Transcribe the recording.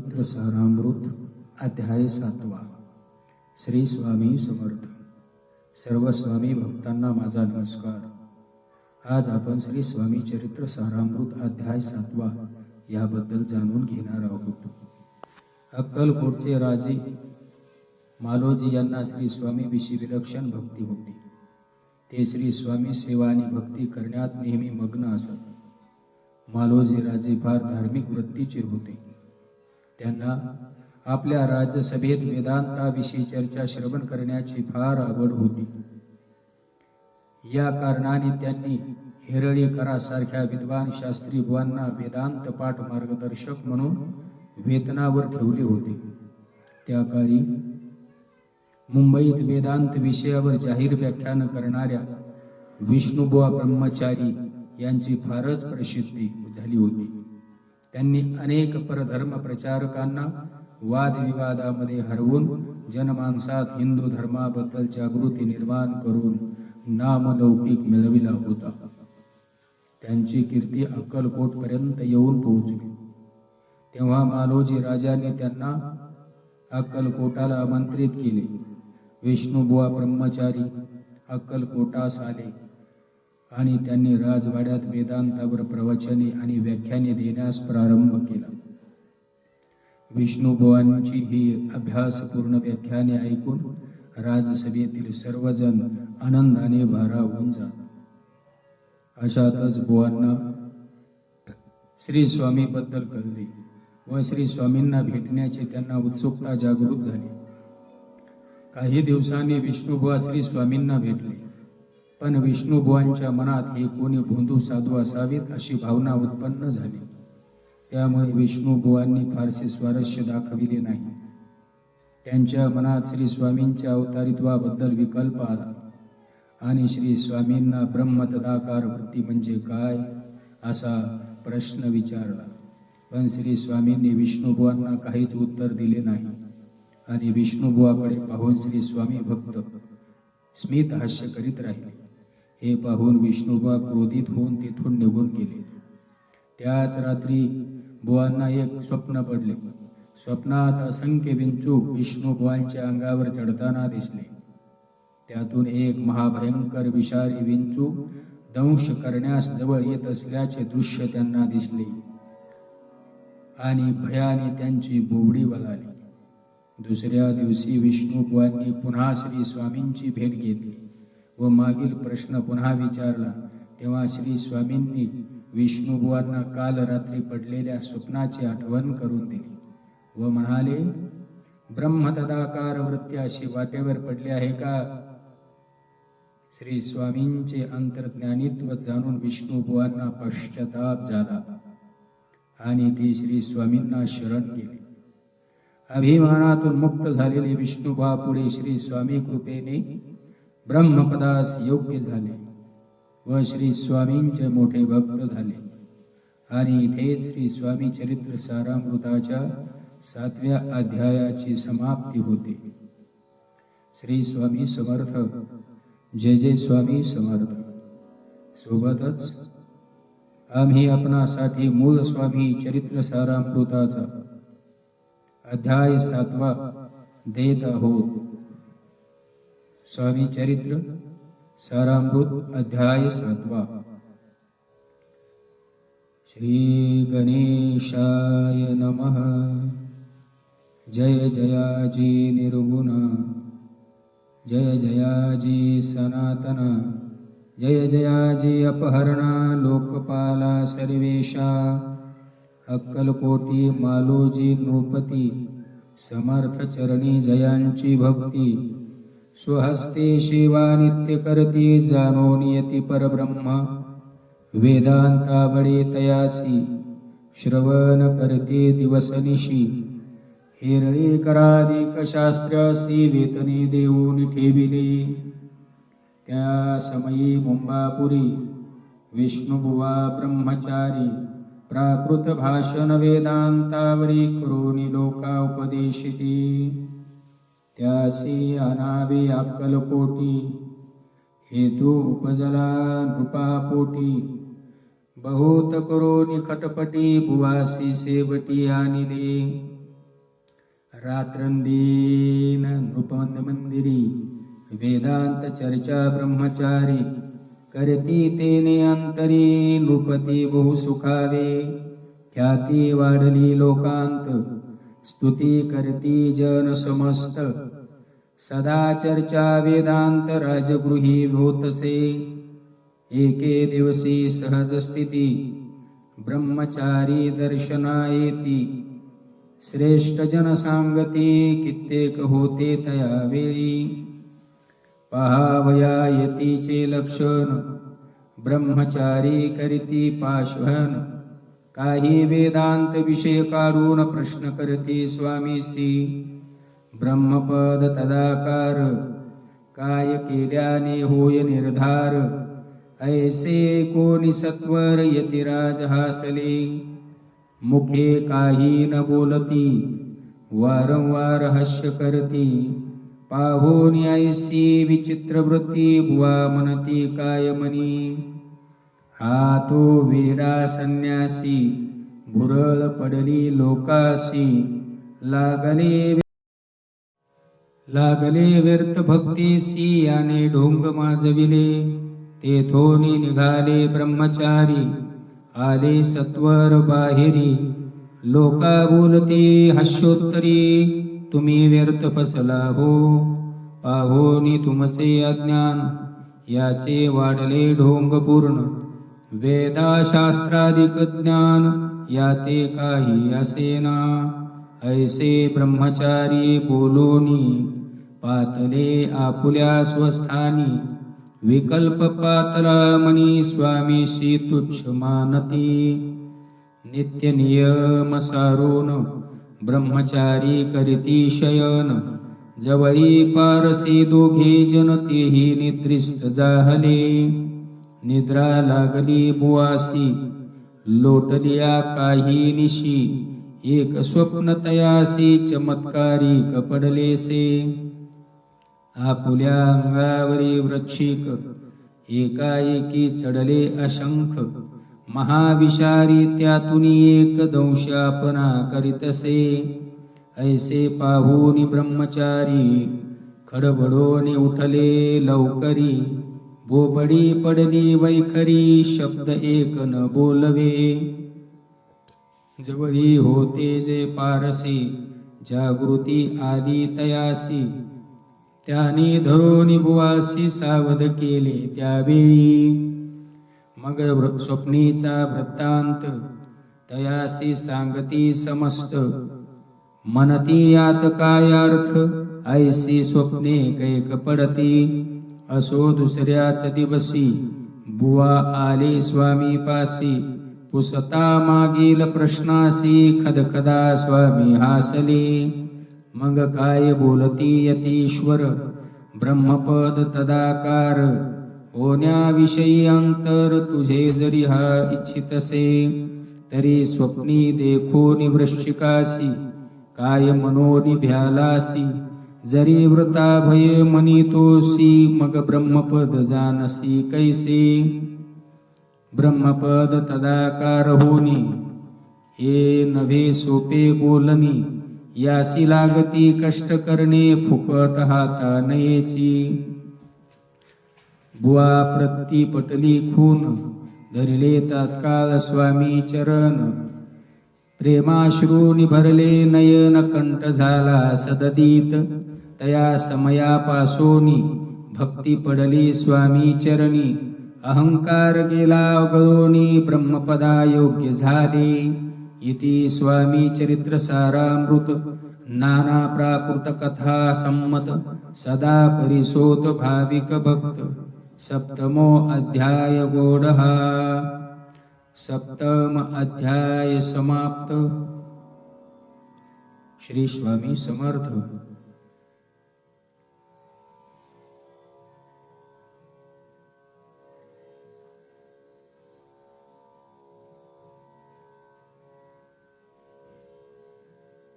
पवित्र सारामृत अध्याय सातवा. श्री स्वामी समर्थ. सर्व स्वामी भक्तांना माझा नमस्कार. आज आपण श्री स्वामी चरित्र सारामृत अध्याय सातवा याबद्दल जाणून घेणार आहोत. अक्कलकोटचे राजे मालोजी यांना श्री स्वामी विषयी विलक्षण भक्ती होती. ते श्री स्वामी सेवा आणि भक्ती करण्यात नेहमी मग्न असत. मालोजी राजे फार धार्मिक वृत्तीचे होते. त्यांना आपल्या राज्यसभेत वेदांताविषयी चर्चा श्रवण करण्याची फार आवड होती. या कारणाने त्यांनी हेरळीकरासारख्या विद्वान शास्त्री बुवांना वेदांत पाठ मार्गदर्शक म्हणून वेतनावर ठेवले होते. त्या काळी मुंबईत वेदांत विषयावर जाहीर व्याख्यान करणाऱ्या विष्णुबुवा ब्रह्मचारी यांची फारच प्रसिद्धी झाली होती. त्यांनी अनेक परधर्म प्रचारकांना वादविवादामध्ये हरवून जनमानसात हिंदू धर्माबद्दल जागृती निर्माण करून नामलौकिक मिळविला होता. त्यांची कीर्ती अक्कलकोटपर्यंत येऊन पोहोचली. तेव्हा मालोजी राजाने त्यांना अक्कलकोटाला आमंत्रित केले. विष्णुबुवा ब्रह्मचारी अक्कलकोटास आले. आणि त्यांनी राजवाड्यात वेदांतावर प्रवचने आणि व्याख्याने देण्यास प्रारंभ केला. विष्णुभवांची ही अभ्यासपूर्ण व्याख्याने ऐकून राजसभेतील सर्वजण आनंदाने भारावून जात. अशातच बुवांना श्री स्वामीबद्दल कळले व श्री स्वामींना भेटण्याची त्यांना उत्सुकता जागृत झाली. काही दिवसांनी विष्णुबुवा श्री स्वामींना भेटले. पण विष्णुबुवांच्या मनात हे कोणी भोंदू साधू असावेत अशी भावना उत्पन्न झाली. त्यामुळे विष्णुबुवांनी फारसे स्वारस्य दाखविले नाही. त्यांच्या मनात श्री स्वामींच्या अवतारित्वाबद्दल विकल्प आला. आणि श्री स्वामींना ब्रह्मतदाकार वृत्ती म्हणजे काय? असा प्रश्न विचारला. पण श्री स्वामींनी विष्णुबुवांना काहीच उत्तर दिले नाही. आणि विष्णुबुवाकडे पाहून श्री स्वामी भक्त स्मित हास्य करीत राहिले. हे पाहून विष्णुबा क्रोधित होऊन तिथून निघून गेले. त्याच रात्री बुवांना एक स्वप्न पडले. स्वप्नात असंख्य विंचू विष्णुबुवांच्या अंगावर चढताना दिसले. त्यातून एक महाभयंकर विषारी विंचू दंश करण्यास जवळ येत असल्याचे दृश्य त्यांना दिसले आणि भयाने त्यांची बोबडी वलाली. दुसऱ्या दिवशी विष्णुबुवांनी पुन्हा श्री स्वामींची भेट घेतली. व मागील प्रश्न पुन्हा विचारला. तेव्हा श्री स्वामींनी विष्णुबुवांना काल रात्री पडलेल्या स्वप्नाची आठवण करून दिली व म्हणाले ब्रह्मतदाकार वृत्ती अशी वाटेवर पडली आहे का? श्री स्वामींचे अंतर्ज्ञानित्व जाणून विष्णुबुवांना पश्चाताप झाला आणि ते श्री स्वामींना शरण गेले. अभिमानातून मुक्त झालेले विष्णुबा पुढे श्री स्वामी कृपेने ब्रह्मपदास योग्य झाले व श्री स्वामींचे मोठे भक्त झाले. आणि इथे श्री स्वामी चरित्र सारामृताच्या सातव्या अध्यायाची समाप्ती होते. श्री स्वामी समर्थ. जय जय स्वामी समर्थ. सोबतच आम्ही आपणासाठी मूळ स्वामी चरित्र सारामृताचा अध्याय सातवा देत आहोत. स्वामी चरित्र सारामृत अध्याय सातवा. श्री गणेशाय नमः. जय जयाजी निर्गुण. जय जयाजी सनातन. जय जयाजी अपहरणा लोकपाला सर्वेशा. अक्कलकोटी मालोजी नृपती. समर्थ चरणी जयांची भक्ती. स्वहस्ते शिवा नित्य करते जानो नियती परब्रह्म. वेदांतावडे तयासी श्रवण करते दिवसनिशी हिरळे कराधिक शास्त्रासी वेतने देऊन ठेविले. त्या समयी मुंबापुरी विष्णुबुवा ब्रह्मचारी प्राकृत भाषण वेदांतावरी करोनी लोका उपदेशिती. त्यासी अनावे अक्कलकोटी हेतू उपजला नृपापोटी बहुत करो निखटपटी भुवासी सेवटी आणिले रात्रंदीन नृपंद मंदिरी वेदांत चर्चा ब्रह्मचारी करती तेने अंतरी नृपती बहु सुखावे ख्याती वाढली लोकांत स्तुती करती जन समस्त। सदा चर्चा वेदांत राजगृही भूतसे। एके दिवसी सहज स्थिती। ब्रह्मचारी दर्शना येती श्रेष्ठ जन सांगती कित्येक होते तया वेळी। पहावया यतीचे लक्षण। ब्रह्मचारी करीती पाश्वन काही वेदांत विषय काढून प्रश्न करते स्वामीसी ब्रह्मपद तदाकार काय केल्याने होय निर्धार ऐसे कोणी सत्वर यतिराज हासले। मुखे काही न बोलती वारंवार हास्य करती पाहून ऐसी विचित्र वृत्ती बुवा म्हणती काय मनी हा तो वेडा संन्यासी भुरळ पडली लोकासी. लागले लागले व्यर्थ भक्तीसी याने ढोंग माजविले. तेथोनी निघाले ब्रह्मचारी आले सत्वर बाहेरी. लोका बोलते हस्योत्तरी तुम्ही व्यर्थ फसला हो. पाहोनी तुमचे अज्ञान याचे वाढले ढोंग पूर्ण. वेदाशास्त्रादिक ज्ञान याते काही असेना. ऐसे ब्रह्मचारी बोलोनी पातले आपुल्या स्वस्थानी. विकल्प पातला मनी स्वामीशी तुच्छ मानती. नित्य नियम सारून ब्रह्मचारी करीती शयन. जवळी पारसी दोघे जनतेही निद्रिस्त जाहले. निद्रा लागली बुवासी. लोटलिया काही निशी. एक स्वप्न तयासी चमत्कारी कपडलेसे. आपुल्या अंगावरी वृक्षिक. एकाएकी चढले अशंख महाविषारी त्यातून एक दंशापना करीतसे. ऐसे पाहून ब्रह्मचारी खडबडोने उठले लवकरी. बोबडी पडली वैखरी शब्द एक न बोलवे. जवळी होते जे पारसी जागृती आली तयासी. त्याने धरून बुवासी सावध केले त्यावेळी. मग वृ- स्वप्नीचा वृत्तांत तयासी सांगती समस्त. मनती यात काय अर्थ? ऐसी स्वप्ने कैक पडती. असो दुसऱ्याच दिवशी. बुवा आले स्वामी पासी. पुसता मागील प्रश्नासी. खदखदा स्वामी हासले. मग काय बोलती यतीश्वर? ब्रह्मपद तदाकार. होण्याविषयी अंतर तुझे जरी हा इच्छितसे तरी स्वप्नी देखो वृश्चिकासी काय मनोनी भ्यालासी जरी वृता भय मनितोसी मग ब्रह्मपद जानसी कैसे। ब्रह्मपद तदाकार होनी हे नव्हे सोपे बोलनी यासी लागती कष्ट करणे फुकट हाता नयेची। बुवा प्रती पटली खून धरले तात्काळ स्वामी चरण। प्रेमाश्रू भरले नयन कंठ झाला सददीत। तया समयापासून भक्ती पडली स्वामी चरणी. अहंकार गेला गळोनी ब्रह्मपदा योग्य झाले. इति स्वामी चरित्र सारामृत. नाना प्राकृत कथा संमत. सदा परिसोत भाविक भक्त. सप्तमो अध्याय गोडहा. सप्तम अध्याय समाप्त. श्री स्वामी समर्थ.